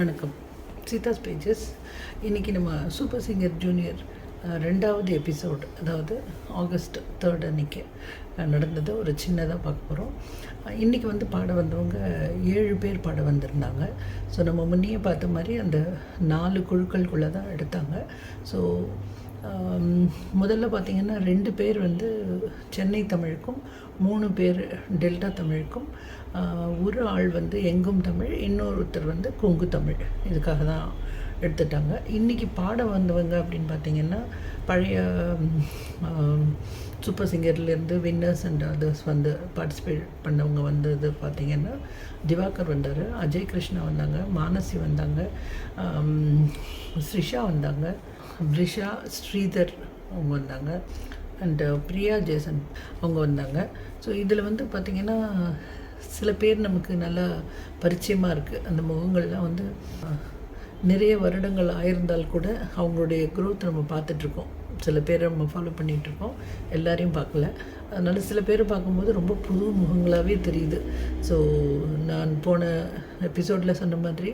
வணக்கம். சீதாஸ் பேஜஸ் இன்றைக்கி நம்ம சூப்பர் சிங்கர் ஜூனியர் ரெண்டாவது எபிசோட் அதாவது ஆகஸ்ட் தேர்ட் அன்னைக்கு நடந்ததை ஒரு சின்னதாக பார்க்க போகிறோம் இன்றைக்கி வந்து பாட வந்தவங்க ஏழு பேர் பாட வந்திருந்தாங்க. ஸோ நம்ம முன்னையே பார்த்த மாதிரி அந்த நாலு குழுக்களுக்குள்ளே தான் எடுத்தாங்க. ஸோ முதல்ல பார்த்தீங்கன்னா ரெண்டு பேர் வந்து சென்னை தமிழுக்கும் மூணு பேர் டெல்டா தமிழுக்கும். ஒரு ஆள் வந்து எங்கும் தமிழ் இன்னொருத்தர் வந்து கொங்கு தமிழ். இதுக்காக தான் எடுத்துட்டாங்க. இன்றைக்கி பாட வந்தவங்க அப்படின்னு பார்த்திங்கன்னா பழைய சூப்பர் சிங்கர்லேருந்து வின்னர்ஸ் அண்ட் அதர்ஸ் வந்து பார்ட்டிசிபேட் பண்ணவங்க வந்தது பார்த்திங்கன்னா திவாகர் வந்தார் அஜய் கிருஷ்ணா வந்தாங்க மானசி வந்தாங்க ஸ்ரிஷா வந்தாங்க. ப்ரிஷா ஸ்ரீதர் அவங்க வந்தாங்க. அண்டு uh, பிரியா ஜேசன் அவங்க வந்தாங்க. ஸோ இதில் வந்து பார்த்திங்கன்னா சில பேர் நமக்கு நல்லா பரிச்சயமாக இருக்குது அந்த முகங்கள்லாம் வந்து நிறைய வருடங்கள் ஆயிருந்தால் கூட அவங்களுடைய குரோத் நம்ம பார்த்துட்ருக்கோம். சில பேரை நம்ம ஃபாலோ பண்ணிகிட்ருக்கோம் எல்லாரையும் பார்க்கல. அதனால் சில பேரை பார்க்கும்போது ரொம்ப புது முகங்களாகவே தெரியுது. ஸோ போன எபிசோடில் சொன்ன மாதிரி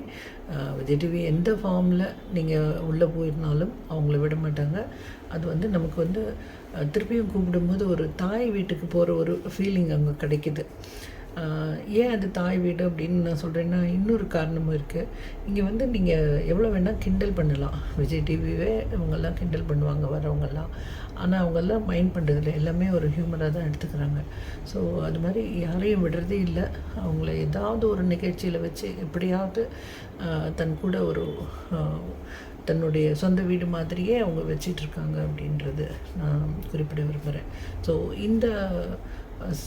விஜய் டிவி எந்த ஃபார்மில் நீங்கள் உள்ளே போயிருந்தாலும் அவங்கள விட மாட்டாங்க. அது வந்து நமக்கு வந்து திருப்பியும் கூப்பிடும்போது ஒரு தாய் வீட்டுக்கு போகிற ஒரு ஃபீலிங் அங்கே கிடைக்குது. ஏன் அது தாய் வீடு அப்படின்னு நான் சொல்கிறேன்னா இன்னொரு காரணமும் இருக்குது இங்கே வந்து நீங்கள் எவ்வளோ வேணால் கிண்டல் பண்ணலாம். விஜய் டிவிவே இவங்கெல்லாம் கிண்டல் பண்ணுவாங்க வரவங்கெல்லாம் ஆனால் அவங்கெல்லாம் மைண்ட் பண்ணுறதில்ல எல்லாமே ஒரு ஹியூமராக தான் எடுத்துக்கிறாங்க. ஸோ அது மாதிரி யாரையும் விடுறதே இல்லை. அவங்கள ஏதாவது ஒரு நிகழ்ச்சியில் வச்சு எப்படியாவது தன் கூட ஒரு தன்னுடைய சொந்த வீடு மாதிரியே அவங்க வச்சிட்ருக்காங்க அப்படின்றது நான் குறிப்பிட விரும்புகிறேன் ஸோ இந்த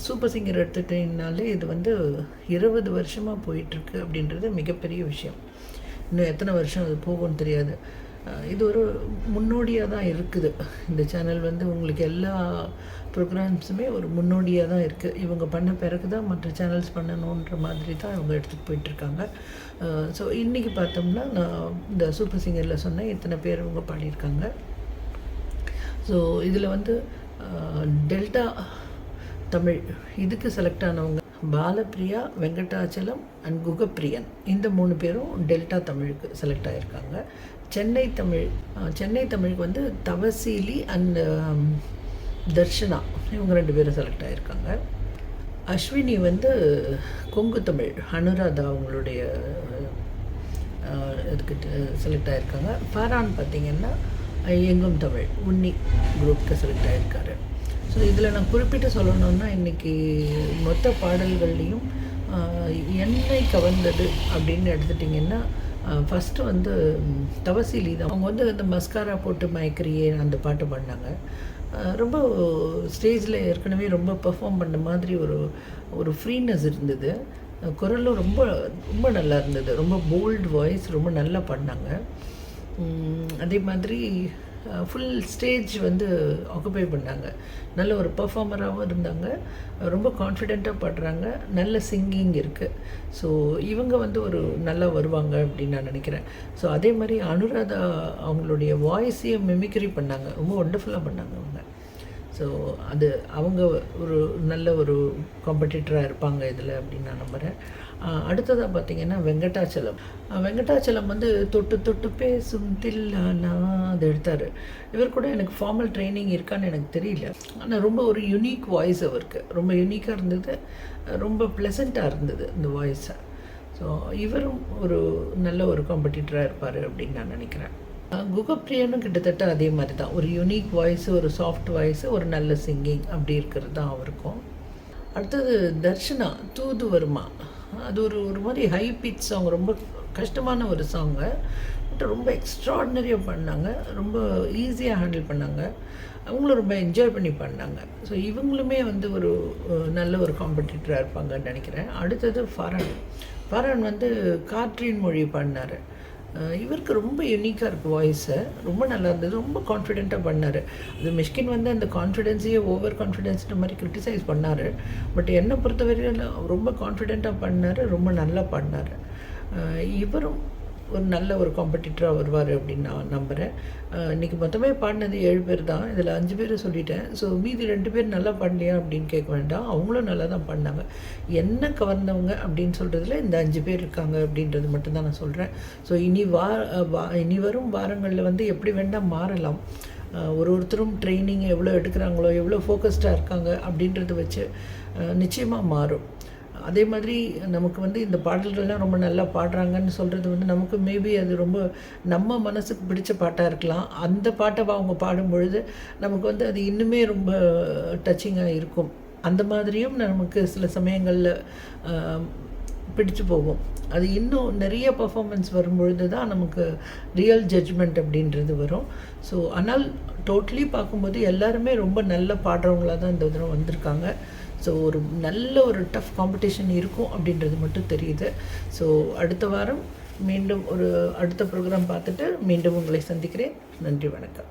சூப்பர் சிங்கர் எடுத்துக்கிட்டிங்கனாலே இது வந்து இருபது வருஷமாக போயிட்டுருக்கு அப்படின்றது மிகப்பெரிய விஷயம். இன்னும் எத்தனை வருஷம் அது போகும்னு தெரியாது. இது ஒரு முன்னோடியாக தான் இருக்குது. இந்த சேனல் வந்து உங்களுக்கு எல்லா ப்ரோக்ராம்ஸுமே ஒரு முன்னோடியாக தான் இருக்குது இவங்க பண்ண பிறகு தான் மற்ற சேனல்ஸ் பண்ணணுன்ற மாதிரி தான் இவங்க எடுத்துகிட்டு போயிட்டுருக்காங்க. ஸோ இன்றைக்கி பார்த்தோம்னா நான் இந்த சூப்பர் சிங்கரில் சொன்னேன் இத்தனை பேர் இவங்க பாடியிருக்காங்க. ஸோ இதில் வந்து டெல்டா தமிழ். இதுக்கு செலக்ட் ஆனவங்க பாலப்பிரியா வெங்கடாச்சலம் அண்ட் குகப்பிரியன். இந்த மூணு பேரும் டெல்டா தமிழுக்கு செலக்ட் ஆகியிருக்காங்க சென்னை தமிழ் சென்னை தமிழுக்கு வந்து தவசீலி அண்ட் தர்ஷனா. இவங்க ரெண்டு பேரும் செலக்ட் ஆகியிருக்காங்க அஸ்வினி வந்து கொங்கு தமிழ் அனுராதா அவங்களுடைய இதுக்கு செலக்ட் ஆகியிருக்காங்க ஃபரான் பார்த்திங்கன்னா எங்கும் தமிழ் உன்னி குரூப்க்கு செலக்ட் ஆகியிருக்காரு ஸோ இதில் நான் குறிப்பிட்டு சொல்லணும்னா இன்றைக்கி மொத்த பாடல்கள்லேயும் என்னை கவர்ந்தது அப்படின்னு எடுத்துட்டிங்கன்னா ஃபஸ்ட்டு வந்து ம், தவசீலி தான். அவங்க வந்து அந்த மஸ்காரா போட்டு மயக்கிறியே அந்த பாட்டு பாடினாங்க. ரொம்ப ஸ்டேஜில் ஏற்கனவே ரொம்ப பெர்ஃபார்ம் பண்ண மாதிரி ஒரு ஒரு ஃப்ரீனஸ் இருந்தது. குரலும் ரொம்ப ரொம்ப நல்லா இருந்தது. ரொம்ப போல்டு வாய்ஸ் ரொம்ப நல்லா பண்ணாங்க அதே மாதிரி ஃபுல் ஸ்டேஜ் வந்து ஆக்குபை பண்ணாங்க. நல்ல ஒரு பர்ஃபார்மராகவும் இருந்தாங்க. ரொம்ப கான்ஃபிடெண்ட்டாக பாடுறாங்க. நல்ல சிங்கிங் இருக்குது ஸோ இவங்க வந்து ஒரு நல்லா வருவாங்க அப்படின்னு நான் நினைக்கிறேன். ஸோ அதே மாதிரி அனுராதா அவங்களுடைய வாய்ஸையும் மிமிக்ரி பண்ணாங்க. ரொம்ப ஒண்டர்ஃபுல்லாக பண்ணாங்க அவங்க. ஸோ அது அவங்க ஒரு நல்ல ஒரு காம்படிட்டராக இருப்பாங்க இதில் அப்படின்னு நான் நம்புகிறேன் அடுத்ததாக பார்த்தீங்கன்னா வெங்கடாச்சலம். வெங்கடாச்சலம் வந்து தொட்டு தொட்டு பேசும் தில்லானா அது எடுத்தார். இவர் கூட எனக்கு ஃபார்மல் ட்ரைனிங் இருக்கான்னு எனக்கு தெரியல. ஆனால் ரொம்ப ஒரு யுனிக் வாய்ஸ் அவருக்கு. ரொம்ப யுனிக்காக இருந்தது. ரொம்ப ப்ளசண்ட்டாக இருந்தது இந்த வாய்ஸை ஸோ இவரும் ஒரு நல்ல ஒரு காம்படிட்டராக இருப்பார் அப்படின்னு நான் நினைக்கிறேன். அஹ் குகப்பிரியனும் கிட்டத்தட்ட அதே மாதிரி தான். ஒரு யூனிக் வாய்ஸ் ஒரு சாஃப்ட் வாய்ஸ் ஒரு நல்ல சிங்கிங் அப்படி இருக்கிறது தான் அவருக்கும். அடுத்தது தர்ஷனா தூது வருமா. அது ஒரு ஒரு மாதிரி ஹை பிச் சாங் ரொம்ப கஷ்டமான ஒரு சாங்கு பட் ரொம்ப எக்ஸ்ட்ராடினரியாக பண்ணாங்க. ரொம்ப ஈஸியாக ஹேண்டில் பண்ணாங்க. அவங்களும் ரொம்ப என்ஜாய் பண்ணி பண்ணாங்க. ஸோ இவங்களுமே வந்து ஒரு நல்ல ஒரு காம்படிட்டராக இருப்பாங்கன்னு நினைக்கிறேன். அடுத்தது ஃபரான். ஃபரன் வந்து காற்றின் மொழி பண்ணார். இவருக்கு ரொம்ப யூனிக்காக இருக்குது வாய்ஸு ரொம்ப நல்லா இருந்தது. ரொம்ப கான்ஃபிடெண்ட்டாக பண்ணார். அது மிஷ்கின் வந்து அந்த கான்ஃபிடென்ஸையே ஓவர் கான்ஃபிடென்ஸ்ன்ற மாதிரி கிரிட்டிசைஸ் பண்ணார். பட் என்னை பொறுத்தவரையில் ரொம்ப கான்ஃபிடெண்ட்டாக பண்ணார். ரொம்ப நல்லா பண்ணார். இவரும் ஒரு நல்ல ஒரு காம்படிட்டராக வருவார் அப்படின்னு நான் நம்புகிறேன் இன்றைக்கி மொத்தமே பாடினது ஏழு பேர் தான். இதில் அஞ்சு பேர் சொல்லிட்டேன். ஸோ மீதி ரெண்டு பேர் நல்லா பாடலையா அப்படின்னு கேட்க வேண்டாம். அவங்களும் நல்லா தான் பாடினாங்க. என்ன கவர்ந்தவங்க அப்படின்னு சொல்கிறதுல இந்த அஞ்சு பேர் இருக்காங்க அப்படின்றது மட்டும்தான் நான் சொல்கிறேன் ஸோ இனி வா வா இனி வரும் வாரங்களில் வந்து எப்படி வேண்டால் மாறலாம். ஒரு ஒருத்தரும் ட்ரைனிங் எவ்வளோ எடுக்கிறாங்களோ எவ்வளோ ஃபோக்கஸ்டாக இருக்காங்க அப்படின்றத வச்சு நிச்சயமாக மாறும். அதே மாதிரி நமக்கு வந்து இந்த பாடல்கள்லாம் ரொம்ப நல்லா பாடுறாங்கன்னு சொல்கிறது வந்து நமக்கு மேபி அது ரொம்ப நம்ம மனசுக்கு பிடிச்ச பாட்டாக இருக்கலாம். அந்த பாட்டை அவங்க பாடும்பொழுது நமக்கு வந்து அது இன்னுமே ரொம்ப டச்சிங்காக இருக்கும். அந்த மாதிரியும் நமக்கு சில சமயங்களில் பிடிச்சு போகும். அது இன்னும் நிறைய பர்ஃபார்மன்ஸ் வரும்பொழுது தான் நமக்கு ரியல் ஜட்ஜ்மெண்ட் அப்படின்றது வரும். ஸோ ஆனால் டோட்டலி பார்க்கும்போது எல்லாருமே ரொம்ப நல்ல பாடுறவங்களாக தான் இந்த தடவை வந்திருக்காங்க. ஸோ ஒரு நல்ல ஒரு டஃப் காம்படிஷன் இருக்கும் அப்படின்றது மட்டும் தெரியுது. ஸோ அடுத்த வாரம் மீண்டும் ஒரு அடுத்த ப்ரோக்ராம் பார்த்துட்டு மீண்டும் உங்களை சந்திக்கிறேன். நன்றி வணக்கம்.